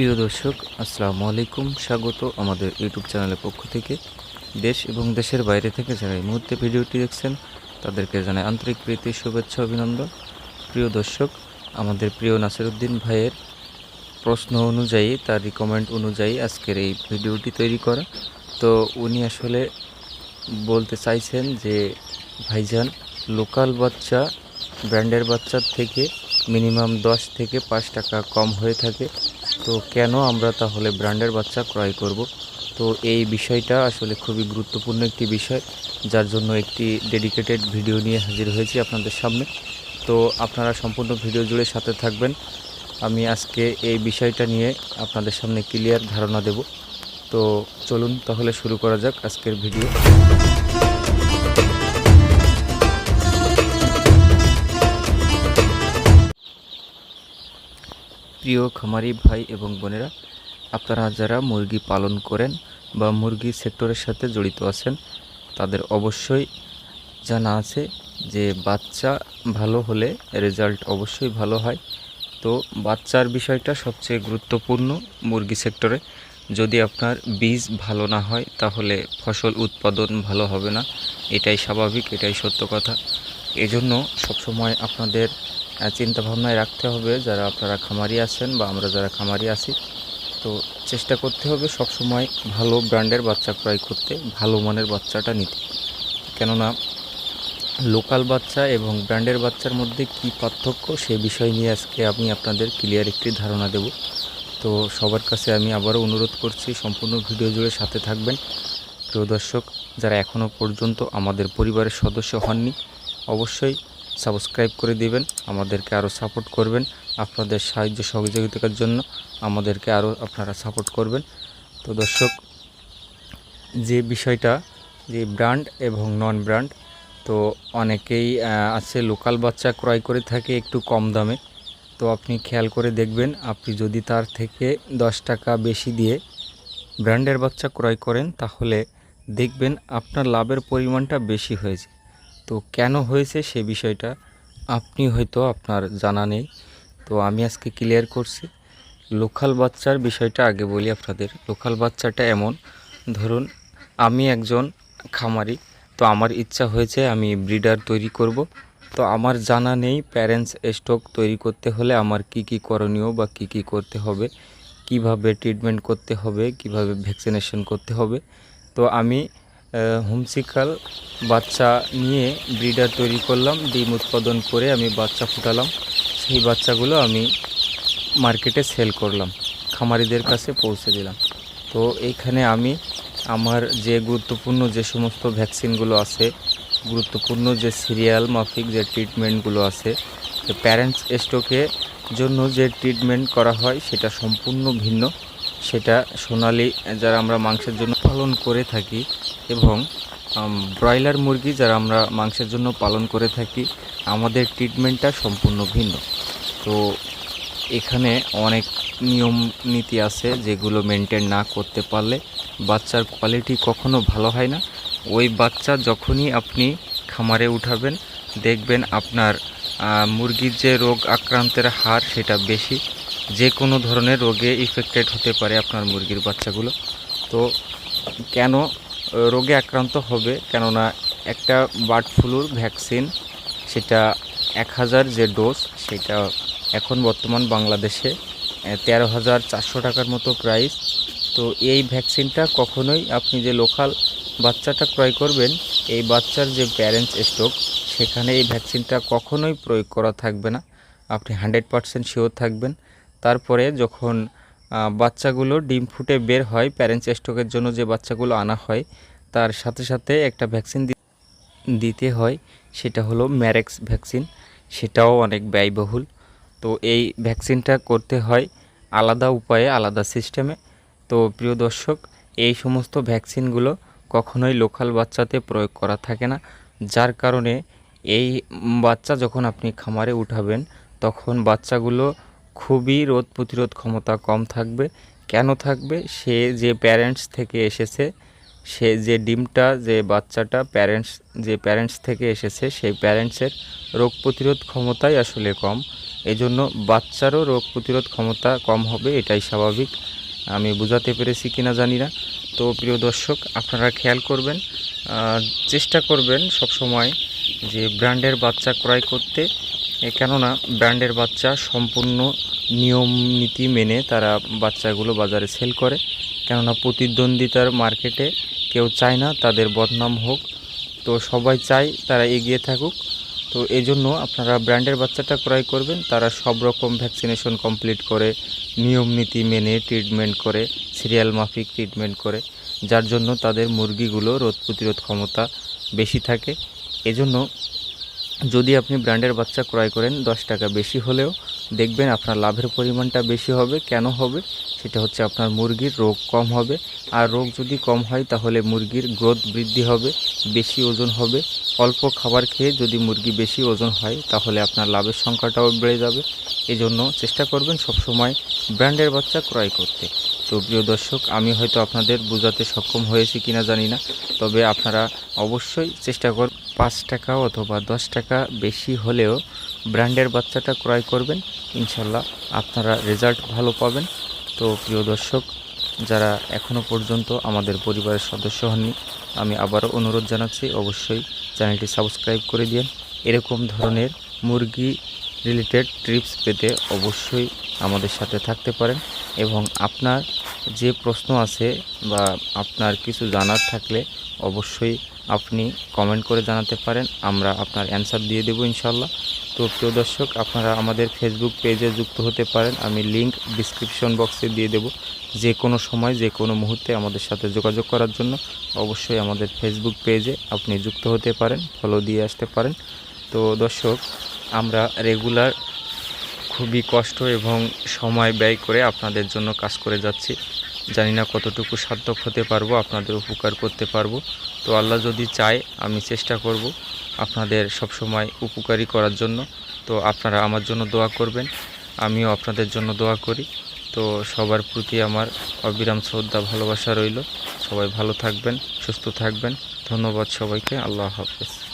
প্রিয় দর্শক, আসসালামু আলাইকুম। স্বাগত আমাদের ইউটিউব চ্যানেলের পক্ষ থেকে। দেশ এবং দেশের বাইরে থেকে যারা এই মুহূর্তে ভিডিওটি দেখছেন, তাদেরকে জানাই আন্তরিক প্রীতি, শুভেচ্ছা, অভিনন্দন। প্রিয় দর্শক, আমাদের প্রিয় নাসিরুদ্দিন ভাইয়ের প্রশ্ন অনুযায়ী তার রিকমেন্ড অনুযায়ী আজকের এই ভিডিওটি তৈরি করা। তো উনি আসলে বলতে চাইছেন যে, ভাইজান, লোকাল বাচ্চা, ব্র্যান্ডের বাচ্চার থেকে মিনিমাম দশ থেকে পাঁচ টাকা কম হয়ে থাকে। তো কেন আমরা তাহলে ব্র্যান্ডের বাচ্চা ক্রয় করব? তো এই বিষয়টা আসলে খুবই গুরুত্বপূর্ণ একটি বিষয়, যার জন্য একটি ডেডিকেটেড ভিডিও নিয়ে হাজির হয়েছি আপনাদের সামনে। তো আপনারা সম্পূর্ণ ভিডিও জুড়ে সাথে থাকবেন। আমি আজকে এই বিষয়টা নিয়ে আপনাদের সামনে ক্লিয়ার ধারণা দেব। তো চলুন তাহলে শুরু করা যাক আজকের ভিডিও প্রিয় খামারি ভাই এবং বোনেরা, আপনারা যারা মুরগি পালন করেন বা মুরগি সেক্টরের সাথে জড়িত আছেন, তাদের অবশ্যই জানা আছে যে বাচ্চা ভালো হলে রেজাল্ট অবশ্যই ভালো হয়। তো বাচ্চার বিষয়টা সবচেয়ে গুরুত্বপূর্ণ মুরগি সেক্টরে। যদি আপনার বীজ ভালো না হয়, তাহলে ফসল উৎপাদন ভালো হবে না। এটাই স্বাভাবিক, এটাই সত্য কথা। এজন্য সবসময় আপনাদের চিন্তা ভাবনায় রাখতে হবে যারা আপনারা খামারি আছেন বা আমরা যারা খামারি আছি। তো চেষ্টা করতে হবে সবসময় ভালো ব্র্যান্ডের বাচ্চা ক্রয় করতে, ভালো মানের বাচ্চাটা নিতে। কেননা লোকাল বাচ্চা এবং ব্র্যান্ডের বাচ্চার মধ্যে কি পার্থক্য সে বিষয় নিয়ে আজকে আমি আপনাদের ক্লিয়ার একটি ধারণা দেব। তো সবার কাছে আমি আবারও অনুরোধ করছি, সম্পূর্ণ ভিডিও জুড়ে সাথে থাকবেন। প্রিয় দর্শক, যারা এখনও পর্যন্ত আমাদের পরিবারের সদস্য হননি, অবশ্যই সাবস্ক্রাইব করে দিবেন, আমাদেরকে আরও সাপোর্ট করবেন, আপনাদের সাহায্য সহযোগিতার জন্য আমাদেরকে আরও আপনারা সাপোর্ট করবেন। তো দর্শক, যে বিষয়টা, যে ব্র্যান্ড এবং নন ব্র্যান্ড তো অনেকেই আছে লোকাল বাচ্চা ক্রয় করে থাকে একটু কম দামে। তো আপনি খেয়াল করে দেখবেন, আপনি যদি তার থেকে দশ টাকা বেশি দিয়ে ব্র্যান্ডের বাচ্চা ক্রয় করেন, তাহলে দেখবেন আপনার লাভের পরিমাণটা বেশি হয়েছে। তো কেন হয়েছে সে বিষয়টা আপনি হয়তো আপনার জানা নেই। তো আমি আজকে ক্লিয়ার করছি। লোকাল বাচ্চার বিষয়টা আগে বলি আপনাদের। লোকাল বাচ্চাটা এমন, ধরুন আমি একজন খামারি, তো আমার ইচ্ছা হয়েছে আমি ব্রিডার তৈরি করব। তো আমার জানা নেই প্যারেন্টস স্টক তৈরি করতে হলে আমার কি কি করণীয় বা কি কি করতে হবে, কীভাবে ট্রিটমেন্ট করতে হবে, কীভাবে ভ্যাকসিনেশন করতে হবে। তো আমি হোমসিকাল বাচ্চা নিয়ে ব্রিডার তৈরি করলাম, ডিম উৎপাদন করে আমি বাচ্চা ফুটালাম। সেই বাচ্চাগুলো আমি মার্কেটে সেল করলাম, খামারিদের কাছে পৌঁছে দিলাম। তো এইখানে আমি আমার যে গুরুত্বপূর্ণ যে সমস্ত ভ্যাকসিনগুলো আছে, গুরুত্বপূর্ণ যে সিরিয়াল মাফিক যে ট্রিটমেন্টগুলো আছে প্যারেন্টস স্টকে জন্য যে ট্রিটমেন্ট করা হয় সেটা সম্পূর্ণ ভিন্ন। সেটা সোনালি, যারা আমরা মাংসের জন্য পালন করে থাকি এবং ব্রয়লার মুরগি যারা আমরা মাংসের জন্য পালন করে থাকি, আমাদের ট্রিটমেন্টটা সম্পূর্ণ ভিন্ন। তো এখানে অনেক নিয়ম নীতি আছে যেগুলো মেনটেন না করতে পারলে বাচ্চার কোয়ালিটি কখনো ভালো হয় না। ওই বাচ্চা যখনই আপনি খামারে উঠাবেন, দেখবেন আপনার মুরগির যে রোগ আক্রান্তের হার সেটা বেশি। যে কোনো ধরনের রোগে ইফেক্টেড হতে পারে আপনার মুরগির বাচ্চাগুলো। তো কেন রোগে আক্রান্ত হবে, কেননা একটা বার্ড ফ্লুর ভ্যাকসিন সেটা এক হাজার যে ডোজ সেটা এখন বর্তমান বাংলাদেশে তেরো হাজার চারশো টাকার মতো প্রাইস তো এই ভ্যাকসিনটা কখনোই আপনি যে লোকাল বাচ্চাটা ক্রয় করবেন, এই বাচ্চার যে প্যারেন্টস স্টক সেখানে এই ভ্যাকসিনটা কখনোই প্রয়োগ করা থাকবে না। আপনি হান্ড্রেড পারসেন্ট শিওর থাকবেন। তারপরে যখন বাচ্চাগুলো ডিম ফুটে বের হয় প্যারেন্টস স্টকের জন্য যে বাচ্চাগুলো আনা হয়, তার সাথে সাথে একটা ভ্যাকসিন দিতে হয়, সেটা হলো ম্যারেক্স ভ্যাকসিন সেটাও অনেক ব্যয়বহুল। তো এই ভ্যাকসিনটা করতে হয় আলাদা উপায়ে, আলাদা সিস্টেমে তো প্রিয় দর্শক, এই সমস্ত ভ্যাকসিনগুলো কখনোই লোকাল বাচ্চাতে প্রয়োগ করা থাকে না। যার কারণে এই বাচ্চা যখন আপনি খামারে উঠাবেন, তখন বাচ্চাগুলো খুবই রোদ প্রতিরোধ ক্ষমতা কম থাকবে। কেন থাকবে? সে যে প্যারেন্টস থেকে এসেছে, সে যে ডিমটা, যে বাচ্চাটা প্যারেন্টস যে প্যারেন্টস থেকে এসেছে, সেই প্যারেন্টসের রোগ প্রতিরোধ ক্ষমতাই আসলে কম। এজন্য বাচ্চারও রোগ প্রতিরোধ ক্ষমতা কম হবে, এটাই স্বাভাবিক। আমি বোঝাতে পেরেছি কিনা জানি না। তো প্রিয় দর্শক, আপনারা খেয়াল করবেন চেষ্টা করবেন সব সময় যে ব্র্যান্ডের বাচ্চা ক্রয় করতে। কেননা ব্র্যান্ডের বাচ্চা সম্পূর্ণ নিয়ম নীতি মেনে তারা বাচ্চাগুলো বাজারে সেল করে। কেননা প্রতিদ্বন্দ্বিতার মার্কেটে কেউ চায় না, তাদের বদনাম হোক। তো সবাই চায় তারা এগিয়ে থাকুক। তো এই জন্য আপনারা ব্র্যান্ডের বাচ্চাটা ক্রয় করবেন, তারা সব রকম ভ্যাকসিনেশন কমপ্লিট করে, নিয়ম নীতি মেনে ট্রিটমেন্ট করে, সিরিয়াল মাফিক ট্রিটমেন্ট করে, যার জন্য তাদের মুরগিগুলো রোগ প্রতিরোধ ক্ষমতা বেশি থাকে। এজন্য যদি আপনি ব্র্যান্ডের বাচ্চা ক্রয় করেন, দশ টাকা বেশি হলেও দেখবেন আপনার লাভের পরিমাণটা বেশি হবে। কেন হবে? সেটা হচ্ছে আপনার মুরগির রোগ কম হবে। আর রোগ যদি কম হয়, তাহলে মুরগির গ্রোথ বৃদ্ধি হবে, বেশি ওজন হবে। অল্প খাবার খেয়ে যদি মুরগি বেশি ওজন হয়, তাহলে আপনার লাভের সংখ্যাটাও বেড়ে যাবে। এজন্য চেষ্টা করবেন সবসময় ব্র্যান্ডের বাচ্চা ক্রয় করতে। তো প্রিয় দর্শক, আমি হয়তো আপনাদের বোঝাতে সক্ষম হয়েছি কিনা জানি না, তবে আপনারা অবশ্যই চেষ্টা কর পাঁচ টাকা অথবা দশ টাকা বেশি হলেও ব্র্যান্ডের বাচ্চাটা ক্রয় করবেন। ইনশাল্লাহ আপনারা রেজাল্ট ভালো পাবেন। তো প্রিয় দর্শক, যারা এখনও পর্যন্ত আমাদের পরিবারের সদস্য হননি, আমি আবারও অনুরোধ জানাচ্ছি, অবশ্যই চ্যানেলটি সাবস্ক্রাইব করে দিন এরকম ধরনের মুরগি রিলেটেড ট্রিপস পেতে অবশ্যই আমাদের সাথে থাকতে পারেন এবং আপনার যে প্রশ্ন আছে বা আপনার কিছু জানার থাকলে অবশ্যই আপনি কমেন্ট করে জানাতে পারেন, আমরা আপনার অ্যান্সার দিয়ে দেবো ইনশাল্লাহ তো প্রিয় দর্শক, আপনারা আমাদের ফেসবুক পেজে যুক্ত হতে পারেন, আমি লিংক ডিসক্রিপশন বক্সে দিয়ে দেবো। যে কোনো সময়, যে কোনো মুহূর্তে আমাদের সাথে যোগাযোগ করার জন্য অবশ্যই আমাদের ফেসবুক পেজে আপনি যুক্ত হতে পারেন ফলো দিয়ে আসতে পারেন। তো দর্শক, আমরা রেগুলার খুবই কষ্ট এবং সময় ব্যয় করে আপনাদের জন্য কাজ করে যাচ্ছি। জানি না কতটুকু সার্থক হতে পারব, আপনাদের উপকার করতে পারব। তো আল্লাহ যদি চায়, আমি চেষ্টা করব আপনাদের সব সময় উপকারী করার জন্য। তো আপনারা আমার জন্য দোয়া করবেন, আমিও আপনাদের জন্য দোয়া করি। তো সবার প্রতি আমার অবিরাম শ্রদ্ধা, ভালোবাসা রইল। সবাই ভালো থাকবেন, সুস্থ থাকবেন। ধন্যবাদ সবাইকে, আল্লাহ হাফেজ।